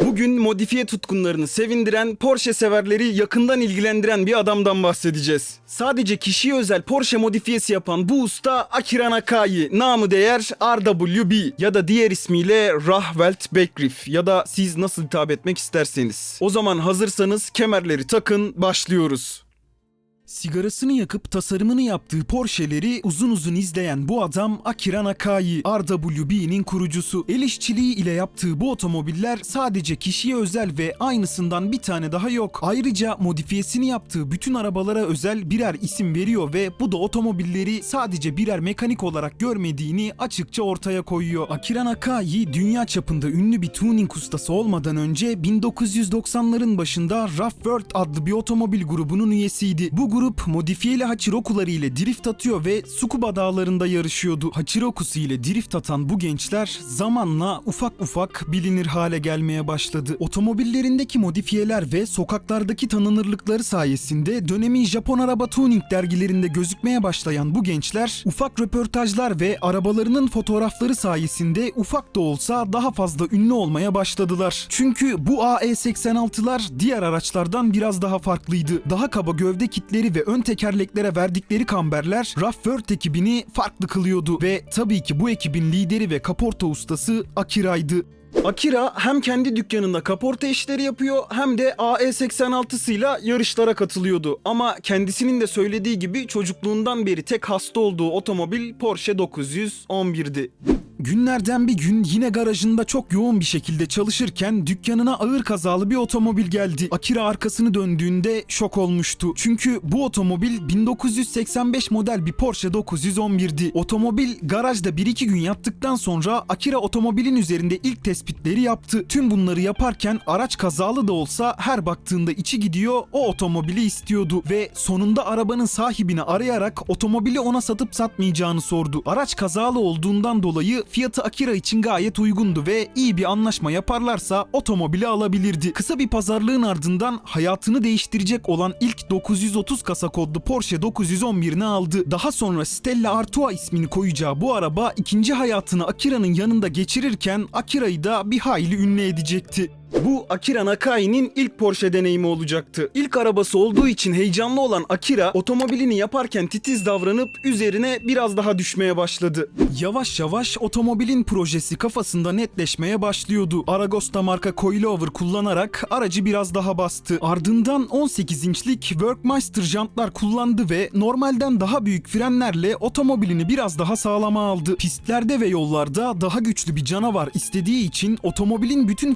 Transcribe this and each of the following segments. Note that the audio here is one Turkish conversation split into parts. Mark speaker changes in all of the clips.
Speaker 1: Bugün modifiye tutkunlarını sevindiren, Porsche severleri yakından ilgilendiren bir adamdan bahsedeceğiz. Sadece kişiye özel Porsche modifiyesi yapan bu usta Akira Nakai, namı değer RWB ya da diğer ismiyle Rahvelt Beckrif ya da siz nasıl hitap etmek isterseniz. O zaman hazırsanız kemerleri takın, başlıyoruz. Sigarasını yakıp tasarımını yaptığı Porsche'leri uzun uzun izleyen bu adam Akira Nakai, RWB'nin kurucusu. El işçiliği ile yaptığı bu otomobiller sadece kişiye özel ve aynısından bir tane daha yok. Ayrıca modifiyesini yaptığı bütün arabalara özel birer isim veriyor ve bu da otomobilleri sadece birer mekanik olarak görmediğini açıkça ortaya koyuyor. Akira Nakai dünya çapında ünlü bir tuning ustası olmadan önce 1990'ların başında Rough World adlı bir otomobil grubunun üyesiydi. Bu grup modifiyeli Hachiroku'ları ile drift atıyor ve Tsukuba dağlarında yarışıyordu. Hachiroku'su ile drift atan bu gençler zamanla ufak ufak bilinir hale gelmeye başladı. Otomobillerindeki modifiyeler ve sokaklardaki tanınırlıkları sayesinde dönemin Japon araba tuning dergilerinde gözükmeye başlayan bu gençler ufak röportajlar ve arabalarının fotoğrafları sayesinde ufak da olsa daha fazla ünlü olmaya başladılar. Çünkü bu AE86'lar diğer araçlardan biraz daha farklıydı. Daha kaba gövde kitleri ve ön tekerleklere verdikleri kamberler Rafford ekibini farklı kılıyordu ve tabii ki bu ekibin lideri ve kaporta ustası Akira'ydı. Akira hem kendi dükkanında kaporta işleri yapıyor hem de AE86'sıyla yarışlara katılıyordu. Ama kendisinin de söylediği gibi çocukluğundan beri tek hasta olduğu otomobil Porsche 911'di. Günlerden bir gün yine garajında çok yoğun bir şekilde çalışırken dükkanına ağır kazalı bir otomobil geldi. Akira arkasını döndüğünde şok olmuştu. Çünkü bu otomobil 1985 model bir Porsche 911'di. Otomobil garajda 1-2 gün yattıktan sonra Akira otomobilin üzerinde ilk tespitleri yaptı. Tüm bunları yaparken araç kazalı da olsa her baktığında içi gidiyor o otomobili istiyordu ve sonunda arabanın sahibini arayarak otomobili ona satıp satmayacağını sordu. Araç kazalı olduğundan dolayı fiyatı Akira için gayet uygundu ve iyi bir anlaşma yaparlarsa otomobili alabilirdi. Kısa bir pazarlığın ardından hayatını değiştirecek olan ilk 930 kasa kodlu Porsche 911'ini aldı. Daha sonra Stella Artois ismini koyacağı bu araba ikinci hayatını Akira'nın yanında geçirirken Akira'yı da bir hayli ünlü edecekti. Bu Akira Nakai'nin ilk Porsche deneyimi olacaktı. İlk arabası olduğu için heyecanlı olan Akira otomobilini yaparken titiz davranıp üzerine biraz daha düşmeye başladı. Yavaş yavaş otomobilin projesi kafasında netleşmeye başlıyordu. Aragosta marka coilover kullanarak aracı biraz daha bastı. Ardından 18 inçlik Workmeister jantlar kullandı ve normalden daha büyük frenlerle otomobilini biraz daha sağlama aldı. Pistlerde ve yollarda daha güçlü bir canavar istediği için otomobilin bütün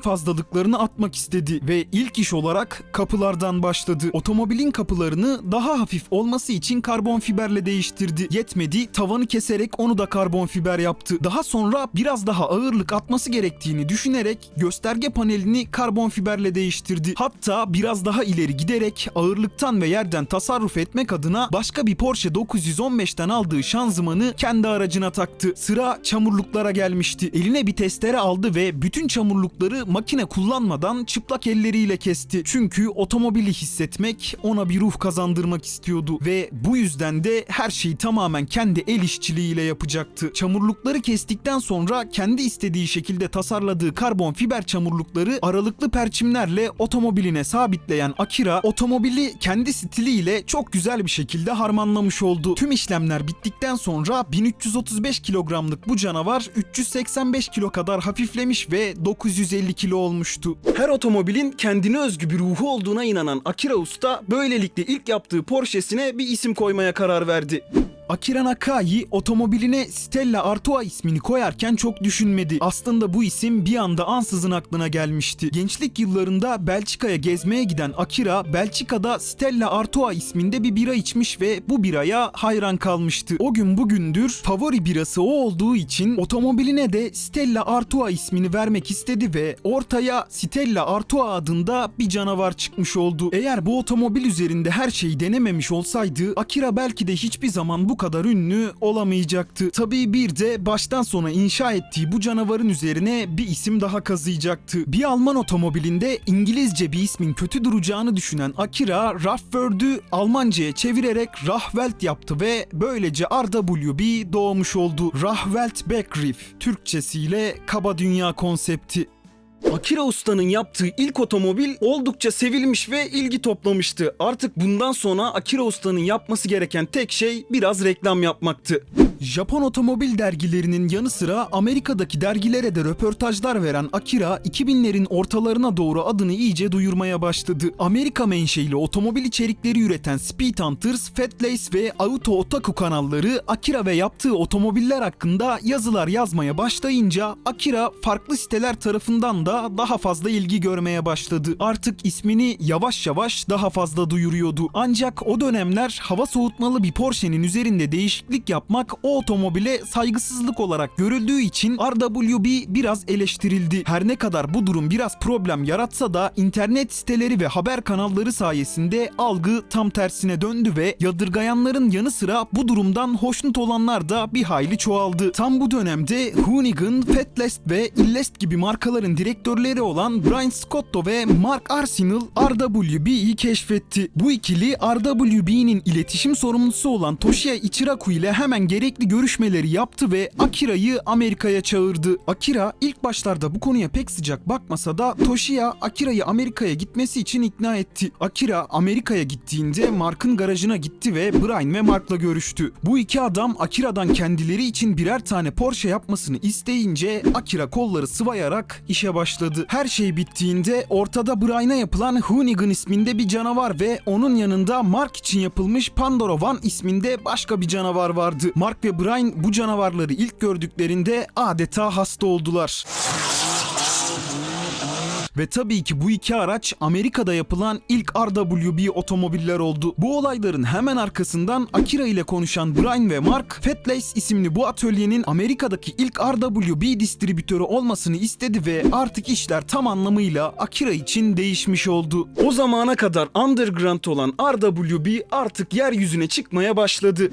Speaker 1: fazlalıklarını atmak istedi ve ilk iş olarak kapılardan başladı. Otomobilin kapılarını daha hafif olması için karbon fiberle değiştirdi. Yetmedi, tavanı keserek onu da karbon fiber yaptı. Daha sonra biraz daha ağırlık atması gerektiğini düşünerek gösterge panelini karbon fiberle değiştirdi. Hatta biraz daha ileri giderek ağırlıktan ve yerden tasarruf etmek adına başka bir Porsche 915'ten aldığı şanzımanı kendi aracına taktı. Sıra çamurluklara gelmişti. Eline bir testere aldı ve bütün çamurlukları makine kullanmadan çıplak elleriyle kesti. Çünkü otomobili hissetmek, ona bir ruh kazandırmak istiyordu ve bu yüzden de her şeyi tamamen kendi el işçiliğiyle yapacaktı. Çamurlukları kestikten sonra kendi istediği şekilde tasarladığı karbon fiber çamurlukları aralıklı perçimlerle otomobiline sabitleyen Akira otomobili kendi stiliyle çok güzel bir şekilde harmanlamış oldu. Tüm işlemler bittikten sonra 1335 kilogramlık bu canavar 385 kilo kadar hafiflemiş ve 950 kilo olmuştu. Her otomobilin kendine özgü bir ruhu olduğuna inanan Akira Usta böylelikle ilk yaptığı Porsche'sine bir isim koymaya karar verdi. Akira Nakai otomobiline Stella Artois ismini koyarken çok düşünmedi. Aslında bu isim bir anda ansızın aklına gelmişti. Gençlik yıllarında Belçika'ya gezmeye giden Akira, Belçika'da Stella Artois isminde bir bira içmiş ve bu biraya hayran kalmıştı. O gün bugündür favori birası o olduğu için otomobiline de Stella Artois ismini vermek istedi ve ortaya Stella Artois adında bir canavar çıkmış oldu. Eğer bu otomobil üzerinde her şeyi denememiş olsaydı Akira belki de hiçbir zaman bu kadar ünlü olamayacaktı. Tabii bir de baştan sona inşa ettiği bu canavarın üzerine bir isim daha kazıyacaktı. Bir Alman otomobilinde İngilizce bir ismin kötü duracağını düşünen Akira, Rafford'u Almanca'ya çevirerek Rahwelt yaptı ve böylece RWB doğmuş oldu. Rahwelt Beckrif, Türkçesiyle kaba dünya konsepti. Akira Usta'nın yaptığı ilk otomobil oldukça sevilmiş ve ilgi toplamıştı. Artık bundan sonra Akira Usta'nın yapması gereken tek şey biraz reklam yapmaktı. Japon otomobil dergilerinin yanı sıra Amerika'daki dergilere de röportajlar veren Akira 2000'lerin ortalarına doğru adını iyice duyurmaya başladı. Amerika menşeili otomobil içerikleri üreten Speed Hunters, Fatlace ve Auto Otaku kanalları Akira ve yaptığı otomobiller hakkında yazılar yazmaya başlayınca Akira farklı siteler tarafından da daha fazla ilgi görmeye başladı. Artık ismini yavaş yavaş daha fazla duyuruyordu. Ancak o dönemler hava soğutmalı bir Porsche'nin üzerinde değişiklik yapmak o otomobile saygısızlık olarak görüldüğü için RWB biraz eleştirildi. Her ne kadar bu durum biraz problem yaratsa da internet siteleri ve haber kanalları sayesinde algı tam tersine döndü ve yadırgayanların yanı sıra bu durumdan hoşnut olanlar da bir hayli çoğaldı. Tam bu dönemde Hoonigan, Fatlest ve Illest gibi markaların direktörleri olan Brian Scotto ve Mark Arsenal RWB'yi keşfetti. Bu ikili RWB'nin iletişim sorumlusu olan Toshiya Ichiraku ile hemen gerekli görüşmeleri yaptı ve Akira'yı Amerika'ya çağırdı. Akira ilk başlarda bu konuya pek sıcak bakmasa da Toshiya Akira'yı Amerika'ya gitmesi için ikna etti. Akira Amerika'ya gittiğinde Mark'ın garajına gitti ve Brian ve Mark'la görüştü. Bu iki adam Akira'dan kendileri için birer tane Porsche yapmasını isteyince Akira kolları sıvayarak işe başladı. Her şey bittiğinde ortada Brian'a yapılan Hoonigan isminde bir canavar ve onun yanında Mark için yapılmış Pandora One isminde başka bir canavar vardı. Mark ve Brian bu canavarları ilk gördüklerinde adeta hasta oldular. Ve tabii ki bu iki araç Amerika'da yapılan ilk RWB otomobiller oldu. Bu olayların hemen arkasından Akira ile konuşan Brian ve Mark, Fatlace isimli bu atölyenin Amerika'daki ilk RWB distribütörü olmasını istedi ve artık işler tam anlamıyla Akira için değişmiş oldu. O zamana kadar underground olan RWB artık yeryüzüne çıkmaya başladı.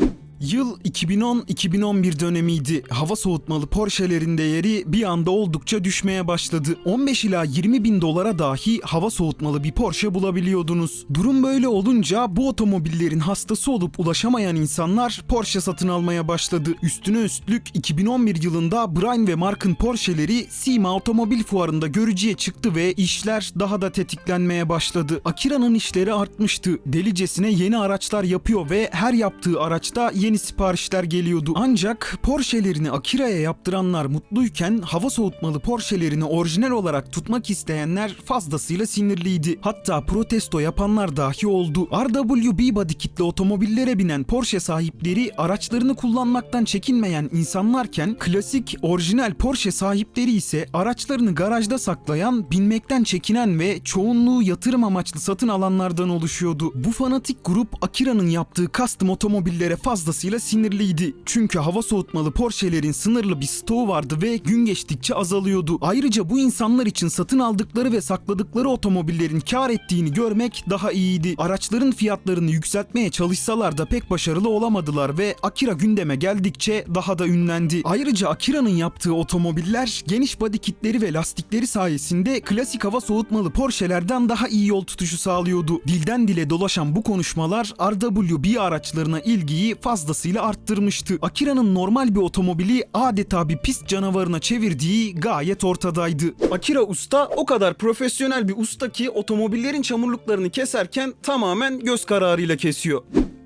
Speaker 1: Yıl 2010-2011 dönemiydi. Hava soğutmalı Porsche'lerin değeri bir anda oldukça düşmeye başladı. 15 ila 20 bin dolara dahi hava soğutmalı bir Porsche bulabiliyordunuz. Durum böyle olunca bu otomobillerin hastası olup ulaşamayan insanlar Porsche satın almaya başladı. Üstüne üstlük 2011 yılında Brian ve Mark'ın Porsche'leri SEMA Otomobil Fuarı'nda görücüye çıktı ve işler daha da tetiklenmeye başladı. Akira'nın işleri artmıştı. Delicesine yeni araçlar yapıyor ve her yaptığı araçta yeni siparişler geliyordu. Ancak Porsche'lerini Akira'ya yaptıranlar mutluyken hava soğutmalı Porsche'lerini orijinal olarak tutmak isteyenler fazlasıyla sinirliydi. Hatta protesto yapanlar dahi oldu. RWB body kitli otomobillere binen Porsche sahipleri araçlarını kullanmaktan çekinmeyen insanlarken klasik orijinal Porsche sahipleri ise araçlarını garajda saklayan, binmekten çekinen ve çoğunluğu yatırım amaçlı satın alanlardan oluşuyordu. Bu fanatik grup Akira'nın yaptığı custom otomobillere fazlasıyla sinirliydi. Çünkü hava soğutmalı Porsche'lerin sınırlı bir stoğu vardı ve gün geçtikçe azalıyordu. Ayrıca bu insanlar için satın aldıkları ve sakladıkları otomobillerin kar ettiğini görmek daha iyiydi. Araçların fiyatlarını yükseltmeye çalışsalar da pek başarılı olamadılar ve Akira gündeme geldikçe daha da ünlendi. Ayrıca Akira'nın yaptığı otomobiller geniş body kitleri ve lastikleri sayesinde klasik hava soğutmalı Porsche'lerden daha iyi yol tutuşu sağlıyordu. Dilden dile dolaşan bu konuşmalar RWB araçlarına ilgiyi fazlasıyla arttırmıştı. Akira'nın normal bir otomobili adeta bir pist canavarına çevirdiği gayet ortadaydı. Akira usta o kadar profesyonel bir usta ki otomobillerin çamurluklarını keserken tamamen göz kararıyla kesiyor.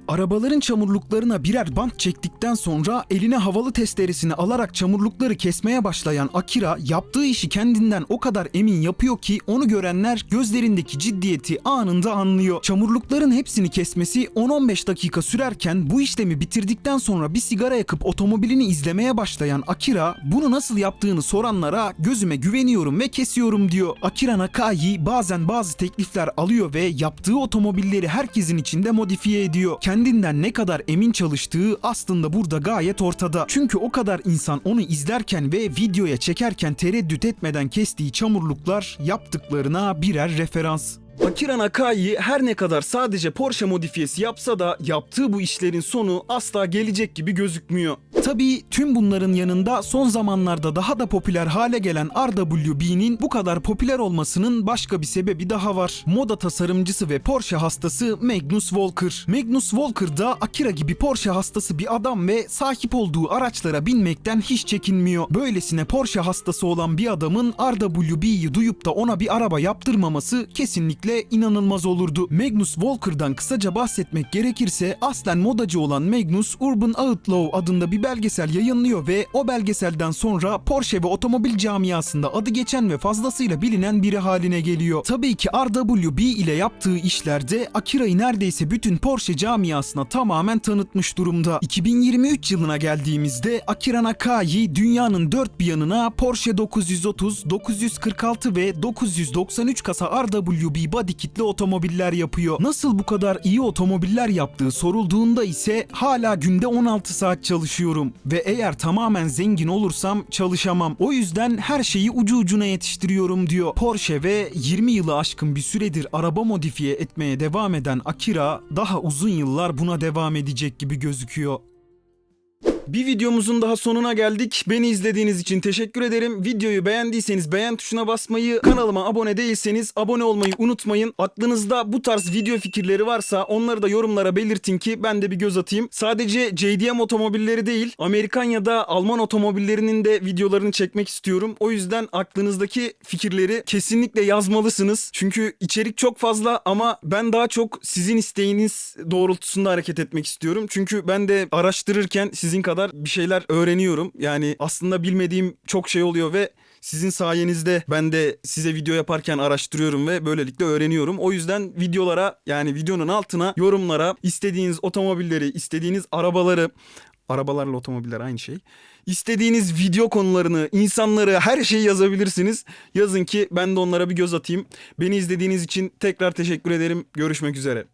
Speaker 1: Arabaların çamurluklarına birer bant çektikten sonra eline havalı testeresini alarak çamurlukları kesmeye başlayan Akira yaptığı işi kendinden o kadar emin yapıyor ki onu görenler gözlerindeki ciddiyeti anında anlıyor. Çamurlukların hepsini kesmesi 10-15 dakika sürerken bu işlemi bitirdikten sonra bir sigara yakıp otomobilini izlemeye başlayan Akira bunu nasıl yaptığını soranlara gözüme güveniyorum ve kesiyorum diyor. Akira Nakai bazen bazı teklifler alıyor ve yaptığı otomobilleri herkesin içinde modifiye ediyor. Kendinden ne kadar emin çalıştığı aslında burada gayet ortada. Çünkü o kadar insan onu izlerken ve videoya çekerken tereddüt etmeden kestiği çamurluklar yaptıklarına birer referans. Akira Nakai her ne kadar sadece Porsche modifiyesi yapsa da yaptığı bu işlerin sonu asla gelecek gibi gözükmüyor. Tabii tüm bunların yanında son zamanlarda daha da popüler hale gelen RWB'nin bu kadar popüler olmasının başka bir sebebi daha var. Moda tasarımcısı ve Porsche hastası Magnus Walker. Magnus Walker da Akira gibi Porsche hastası bir adam ve sahip olduğu araçlara binmekten hiç çekinmiyor. Böylesine Porsche hastası olan bir adamın RWB'yi duyup da ona bir araba yaptırmaması kesinlikle inanılmaz olurdu. Magnus Walker'dan kısaca bahsetmek gerekirse aslen modacı olan Magnus Urban Outlaw adında bir belgesel yayınlıyor ve o belgeselden sonra Porsche ve otomobil camiasında adı geçen ve fazlasıyla bilinen biri haline geliyor. Tabii ki RWB ile yaptığı işlerde Akira'yı neredeyse bütün Porsche camiasına tamamen tanıtmış durumda. 2023 yılına geldiğimizde Akira Nakai dünyanın dört bir yanına Porsche 930, 946 ve 993 kasa RWB body kitli otomobiller yapıyor. Nasıl bu kadar iyi otomobiller yaptığı sorulduğunda ise hala günde 16 saat çalışıyorum ve eğer tamamen zengin olursam çalışamam. O yüzden her şeyi ucu ucuna yetiştiriyorum diyor. Porsche ve 20 yılı aşkın bir süredir araba modifiye etmeye devam eden Akira daha uzun yıllar buna devam edecek gibi gözüküyor. Bir videomuzun daha sonuna geldik. Beni izlediğiniz için teşekkür ederim. Videoyu beğendiyseniz beğen tuşuna basmayı, kanalıma abone değilseniz abone olmayı unutmayın. Aklınızda bu tarz video fikirleri varsa onları da yorumlara belirtin ki ben de bir göz atayım. Sadece JDM otomobilleri değil, Amerikan ya da Alman otomobillerinin de videolarını çekmek istiyorum. O yüzden aklınızdaki fikirleri kesinlikle yazmalısınız. Çünkü içerik çok fazla ama ben daha çok sizin isteğiniz doğrultusunda hareket etmek istiyorum. Çünkü ben de araştırırken sizin kadar bir şeyler öğreniyorum. Yani aslında bilmediğim çok şey oluyor ve sizin sayenizde ben de size video yaparken araştırıyorum ve böylelikle öğreniyorum. O yüzden videolara yani videonun altına yorumlara istediğiniz otomobilleri, istediğiniz arabaları Arabalarla otomobiller aynı şey. İstediğiniz video konularını, insanları, her şeyi yazabilirsiniz. Yazın ki ben de onlara bir göz atayım. Beni izlediğiniz için tekrar teşekkür ederim. Görüşmek üzere.